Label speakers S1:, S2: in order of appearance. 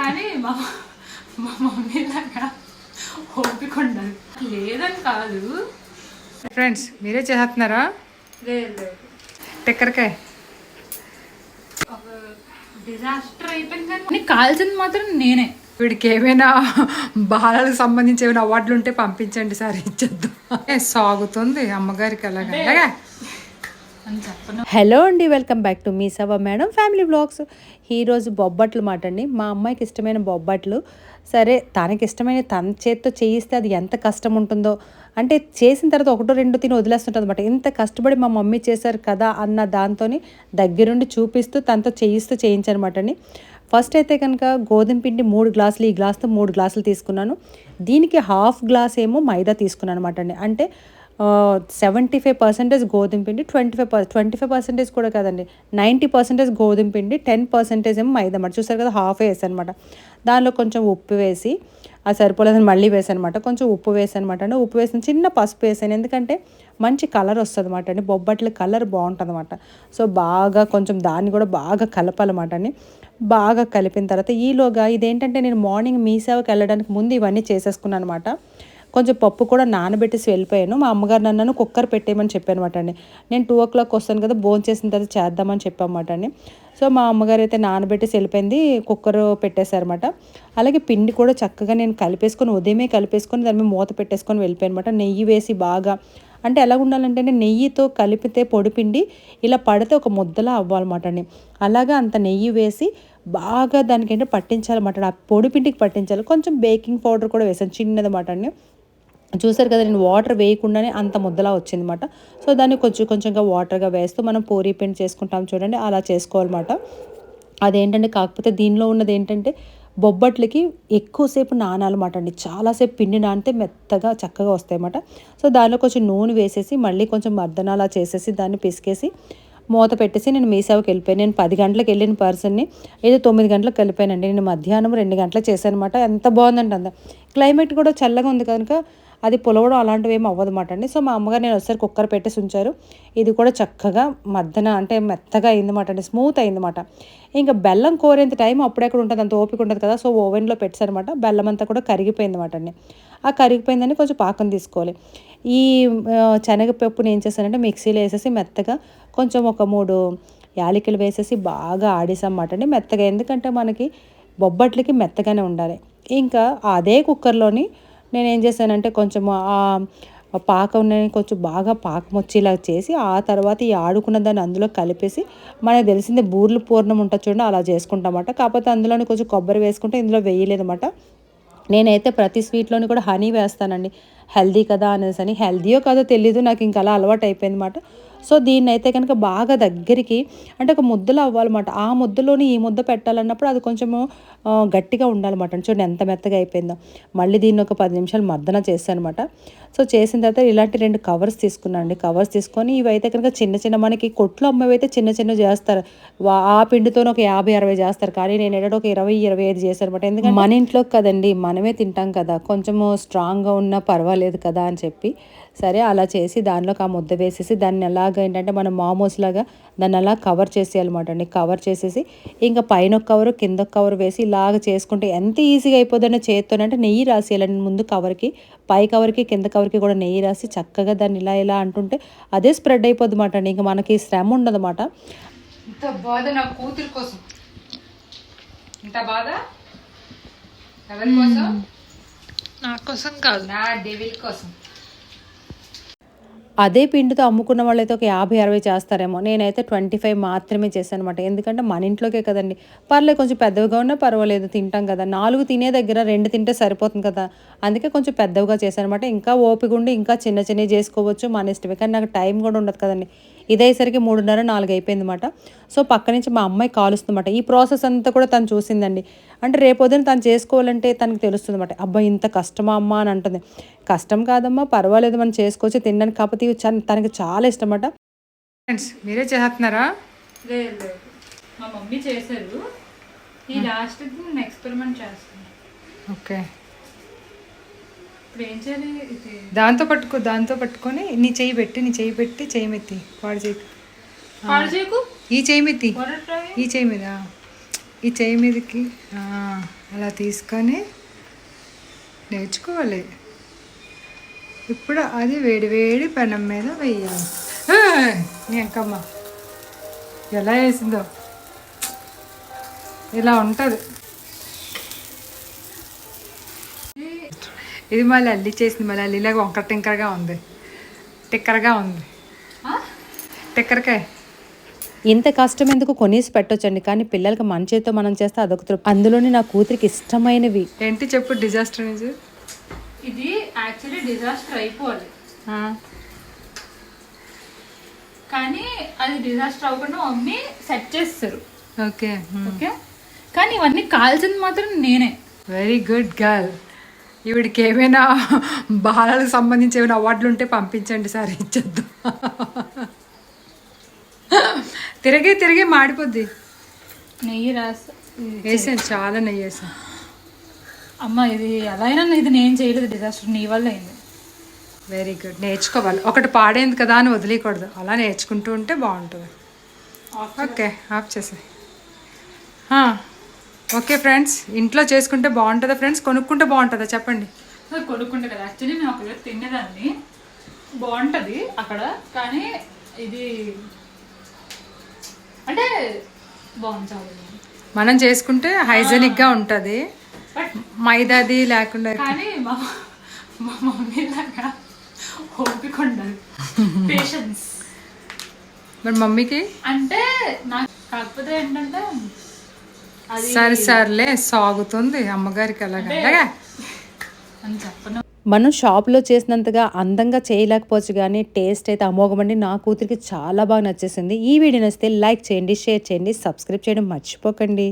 S1: కానీ మా మా మమ్మీ లాగా ఓపిక ఉండదు లేదని కాదు.
S2: ఫ్రెండ్స్ మీరే చేస్తున్నారా?
S1: లేదు
S2: టెక్కరకాయ.
S1: డిజాస్టర్ అయిపోయింది కానీ నీకు కావాల్సింది మాత్రం నేనే.
S2: వీడికి ఏమైనా బాలలకు సంబంధించి ఏమైనా అవార్డులు ఉంటే పంపించండి సార్ ఇచ్చేద్దాం. సాగుతుంది అమ్మగారికి అలాగా. అలాగా?
S3: హలో అండి వెల్కమ్ బ్యాక్ టు మీ సవ మేడం ఫ్యామిలీ బ్లాగ్స్ ఈరోజు బొబ్బట్లు మాట అండి. మా అమ్మాయికి ఇష్టమైన బొబ్బట్లు. సరే తనకి ఇష్టమైన తన చేత్తో చేయిస్తే అది ఎంత కష్టం ఉంటుందో. అంటే చేసిన తర్వాత ఒకటో రెండు తిని వదిలేస్తుంటుంది అనమాట ఇంత కష్టపడి మా మమ్మీ చేశారు కదా అన్న దాంతో దగ్గరుండి చూపిస్తూ తనతో చేయిస్తూ చేయించనమాట అండి. ఫస్ట్ అయితే కనుక గోధుమ పిండి మూడు గ్లాసులు ఈ గ్లాస్తో మూడు గ్లాసులు తీసుకున్నాను. దీనికి హాఫ్ గ్లాస్ ఏమో మైదా తీసుకున్నాను అనమాట అండి. అంటే సెవెంటీ ఫైవ్ పర్సెంటేజ్ గోధుమ పిండి twenty five per twenty five percentage కూడా కాదండి. నైంటీ పర్సెంటేజ్ గోధుమ పిండి టెన్ పర్సెంటేజ్ ఏమో మైదా అన్నమాట. చూసారు కదా హాఫ్ వేసాను అనమాట దానిలో కొంచెం ఉప్పు వేసి అది సరిపోలేదని మళ్ళీ వేసాను అనమాట కొంచెం ఉప్పు వేసాను అనమాట అంటే ఉప్పు వేసిన చిన్న పసుపు వేసాను ఎందుకంటే మంచి కలర్ వస్తుంది అనమాట అండి. బొబ్బట్ల కలర్ బాగుంటుంది అనమాట సో బాగా కొంచెం దాన్ని కూడా బాగా కలపాలన్నమాట అండి. బాగా కలిపిన తర్వాత ఈలోగా ఇదేంటంటే నేను మార్నింగ్ మీ సేవకి వెళ్ళడానికి ముందు ఇవన్నీ చేసేసుకున్నాను అనమాట కొంచెం పప్పు కూడా నానబెట్టేసి వెళ్ళిపోయాను. మా అమ్మగారు నన్ను కుక్కర్ పెట్టేయమని చెప్పాను అండి. నేను టూ ఓ క్లాక్ వస్తాను కదా భోజనం చేసిన తర్వాత చేద్దామని చెప్పామాట అండి. సో మా అమ్మగారు అయితే నానబెట్టేసి వెళ్ళిపోయింది కుక్కర్ పెట్టేశారనమాట అలాగే పిండి కూడా చక్కగా నేను కలిపేసుకొని ఉదయమే కలిపేసుకొని దాని మీద మూత పెట్టేసుకొని వెళ్ళిపోయాను నెయ్యి వేసి బాగా అంటే ఎలా ఉండాలంటే నెయ్యితో కలిపితే పొడిపిండి ఇలా పడితే ఒక ముద్దలా అవ్వాలన్నమాట అండి. అలాగా అంత నెయ్యి వేసి బాగా దానికంటే పట్టించాలన్నమాట ఆ పొడిపిండికి పట్టించాలి. కొంచెం బేకింగ్ పౌడర్ కూడా వేసాను చిన్నదన్నమాట అండి. చూసారు కదా నేను వాటర్ వేయకుండానే అంత ముద్దలా వచ్చిందన్నమాట. సో దాన్ని కొంచెం కొంచెంగా వాటర్గా వేస్తూ మనం పూరీ పిండి చేసుకుంటాం చూడండి అలా చేసుకోవాలన్నమాట. అదేంటంటే కాకపోతే దీనిలో ఉన్నది ఏంటంటే బొబ్బట్లకి ఎక్కువసేపు నానాలన్నమాట అండి. చాలాసేపు పిండి నానితే మెత్తగా చక్కగా వస్తాయన్నమాట. సో దానిలో కొంచెం నూనె వేసేసి మళ్ళీ కొంచెం మర్దనాలా చేసేసి దాన్ని పిసికేసి మూత పెట్టేసి నేను మీ సేవకి వెళ్ళిపోయాను. నేను పది గంటలకు వెళ్ళిన పర్సన్ని ఏదో తొమ్మిది గంటలకు వెళ్ళిపోయానండి నేను మధ్యాహ్నం రెండు గంటలకు చేశాను అనమాట ఎంత బాగుందంటే అంత. క్లైమేట్ కూడా చల్లగా ఉంది కనుక అది పులవడం అలాంటివి ఏమి అవ్వదన్నమాట అండి. సో మా అమ్మగారు నేను ఒకసారి కుక్కర్ పెట్టేసి ఉంచారు ఇది కూడా చక్కగా మద్దన అంటే మెత్తగా అయిందన్నమాట అండి. స్మూత్ అయిందన్నమాట. ఇంకా బెల్లం కోరేంత టైం అప్పుడెక్కడ ఉంటుంది అంత ఓపిక ఉంటుంది కదా. సో ఓవెన్లో పెట్టారనమాట బెల్లం అంతా కూడా కరిగిపోయిందన్నమాట అండి. ఆ కరిగిపోయిందని కొంచెం పాకం తీసుకోవాలి. ఈ శనగపప్పుని ఏం చేశానంటే మిక్సీలో వేసేసి మెత్తగా కొంచెం ఒక మూడు యాలకులు వేసేసి బాగా ఆడేసామన్నమాట అండి. మెత్తగా ఎందుకంటే మనకి బొబ్బట్లకి మెత్తగానే ఉండాలి. ఇంకా అదే కుక్కర్లోని నేను ఏం చేశానంటే కొంచెం ఆ పాకం కొంచెం బాగా పాకం వచ్చేలా చేసి ఆ తర్వాత ఈ ఆడుకున్న దాన్ని అందులో కలిపేసి మనకు తెలిసింది బూర్లు పూర్ణం ఉంటుంది చూడండి అలా చేసుకుంటామట. కాకపోతే అందులోనే కొంచెం కొబ్బరి వేసుకుంటే ఇందులో వేయలేదన్నమాట. నేనైతే ప్రతి స్వీట్లోని కూడా హనీ వేస్తానండి. హెల్దీ కదా అనేసి అని హెల్దీయో కాదో తెలీదు నాకు ఇంకా అలా అలవాటు అయిపోయింది అనమాట సో దీన్ని అయితే కనుక బాగా దగ్గరికి అంటే ఒక ముద్దలు అవ్వాలన్నమాట. ఆ ముద్దలోని ఈ ముద్ద పెట్టాలన్నప్పుడు అది కొంచెము గట్టిగా ఉండాలన్నమాట. చూడండి ఎంత మెత్తగా అయిపోయిందో. మళ్ళీ దీన్ని ఒక పది నిమిషాలు మర్దన చేశాను అనమాట సో చేసిన తర్వాత ఇలాంటి రెండు కవర్స్ తీసుకున్నాను అండి. కవర్స్ తీసుకొని ఇవైతే కనుక చిన్న చిన్న మనకి కొట్లు అమ్మవి అయితే చిన్న చిన్న చేస్తారు. వా- ఆ పిండితో ఒక యాభై అరవై చేస్తారు. కానీ నేను ఏడాడు ఒక ఇరవై ఇరవై ఐదు చేశాను అనమాట ఎందుకంటే మన ఇంట్లో కదండి మనమే తింటాం కదా. కొంచెము స్ట్రాంగ్గా ఉన్నా పర్వాలేదు కదా అని చెప్పి సరే అలా చేసి దానిలోకి ఆ ముద్ద వేసేసి దాన్ని ఎలాగ ఏంటంటే మనం మామూస్ లాగా దాన్ని అలా కవర్ చేసేయాలన్నమాట అండి. కవర్ చేసేసి ఇంకా పైన ఒక కవర్ కింద ఒక కవర్ వేసి ఇలాగ చేసుకుంటే ఎంత ఈజీగా అయిపోతుందో చేత్తోనంటే నెయ్యి రాసేయాలండి ముందు కవర్కి. పై కవర్కి కింద కవర్కి కూడా నెయ్యి రాసి చక్కగా దాన్ని ఇలా ఇలా అంటుంటే అదే స్ప్రెడ్ అయిపోద్ది అనమాట అండి. ఇంకా మనకి శ్రమ ఉండదన్నమాట.
S2: ఇంత బాధ నా కూతురు కోసం. ఇంత బాధ? ఎవరి కోసం?
S1: నా కోసం కాదు.
S2: నా డెవిల్ కోసం.
S3: అదే పిండితో అమ్ముకున్న వాళ్ళైతే ఒక యాభై అరవై చేస్తారేమో. నేనైతే ట్వంటీ ఫైవ్ మాత్రమే చేశాను అనమాట ఎందుకంటే మన ఇంట్లోకే కదండి. పర్లేదు కొంచెం పెద్దవిగా ఉన్నా పర్వాలేదు తింటాం కదా. నాలుగు తినే దగ్గర రెండు తింటే సరిపోతుంది కదా. అందుకే కొంచెం పెద్దవిగా చేశాను అనమాట ఇంకా ఓపిక ఉండి ఇంకా చిన్న చిన్నవి చేసుకోవచ్చు మన ఇష్టమే. కానీ నాకు టైం కూడా ఉండదు కదండి. ఇదేసరికి మూడున్నర నాలుగు అయిపోయింది అనమాట సో పక్క నుంచి మా అమ్మాయి కాలుస్తుందన్నమాట. ఈ ప్రాసెస్ అంతా కూడా తను చూసిందండి. అంటే రేపొద్దున తను చేసుకోవాలంటే తనకు తెలుస్తుంది అనమాట అబ్బాయి ఇంత కష్టమా అమ్మా అని అంటుంది. కష్టం కాదమ్మా పర్వాలేదు మనం చేసుకోవచ్చు తినడానికి కాకపోతే ఇవి తనకి చాలా ఇష్టం అన్నమాట
S2: ఫ్రెండ్స్ మీరే చేస్తున్నారా?
S1: లేదు మా మమ్మీ చేశారు. ఈ లాస్ట్ ఎక్స్పెరిమెంట్ చేస్తాను
S2: ఓకే.
S1: ఇప్పుడు ఏం చేయాలి? ఇది
S2: దాంతో పట్టుకో దాంతో పట్టుకొని నీ చెయ్యి పెట్టి నీ చెయ్యి పెట్టి చెయ్యి మెత్తి వాడి
S1: చేయకు
S2: ఈ చెయ్యి మెత్తి. ఈ చెయ్యి మీద ఈ చెయ్యి మీదకి అలా తీసుకొని నేర్చుకోవాలి. ఇప్పుడు అది వేడి వేడి పెనం మీద వేయాలి! నీ అంకమ్మ ఎలా వేసిందో. ఇలా ఉంటుంది. ఇది మళ్ళీ అల్లి చేసింది మళ్ళీ అల్లిలాగా వంకర టింకరగా ఉంది. టిక్కరగా ఉంది.
S1: ఆ?
S2: టిక్కరకాయ
S3: ఇంత కష్టం ఎందుకు కొనేసి పెట్టొచ్చండి? కానీ పిల్లలకి మన చేతితో మనం చేస్తే అదొక తృప్తి. అందులోని నా కూతురికి ఇష్టమైనవి.
S2: ఏంటి చెప్పు డిజాస్టర్ నుంచి
S1: ఇది యాక్చువల్లీ డిజాస్టర్ అయిపోవాలి. కానీ అది డిజాస్టర్ అవ్వకుండా మమ్మీ సెట్ చేస్తారు.
S2: Okay
S1: okay? కానీ ఇవన్నీ కాల్చింది మాత్రం నేనే.
S2: వెరీ గుడ్ గర్ల్ ఈవిడికి ఏమైనా బాలలకు సంబంధించి ఏమైనా అవార్డులు ఉంటే పంపించండి సార్ ఇచ్చేద్దాం. తిరిగి తిరిగి మాడిపోద్ది.
S1: నెయ్యి రాస్తా
S2: వేసాను చాలా నెయ్యి వేసాను
S1: అమ్మ ఇది ఎలా అయినా ఇది నేను చేయలేదు డిజాస్టర్ నీ వల్ల అయింది.
S2: వెరీ గుడ్ నేర్చుకోవాలి. ఒకటి పాడైంది కదా అని వదిలేయకూడదు. అలా నేర్చుకుంటూ ఉంటే బాగుంటుంది. ఓకే ఆఫ్ చేసే ఓకే ఫ్రెండ్స్ ఇంట్లో చేసుకుంటే బాగుంటుందా ఫ్రెండ్స్? కొనుక్కుంటే బాగుంటుందా? చెప్పండి.
S1: కొనుక్కుంటే కదా. యాక్చువల్లీ నేను ఒకవేళ తినేదాన్ని. బాగుంటుంది అక్కడ కానీ ఇది అంటే చాలా
S2: మనం చేసుకుంటే హైజెనిక్గా ఉంటుంది. మైదాది లేకుండా
S1: కానీ మా మా మమ్మీ లాగా ఓపిక ఉండదు పేషెన్స్
S2: మరి మమ్మీకి?
S1: అంటే నాకు కాకపోతే ఏంటంటే
S2: సరే సర్లే సాగుతుంది. అమ్మగారికి అలాగా
S1: చెప్పను.
S3: మనం షాప్లో చేసినంతగా అందంగా చేయలేకపోవచ్చు కానీ టేస్ట్ అయితే అమోఘమండి నా కూతురికి చాలా బాగా నచ్చేసింది. ఈ వీడియో నచ్చితే లైక్ చేయండి షేర్ చేయండి సబ్స్క్రైబ్ చేయడం మర్చిపోకండి.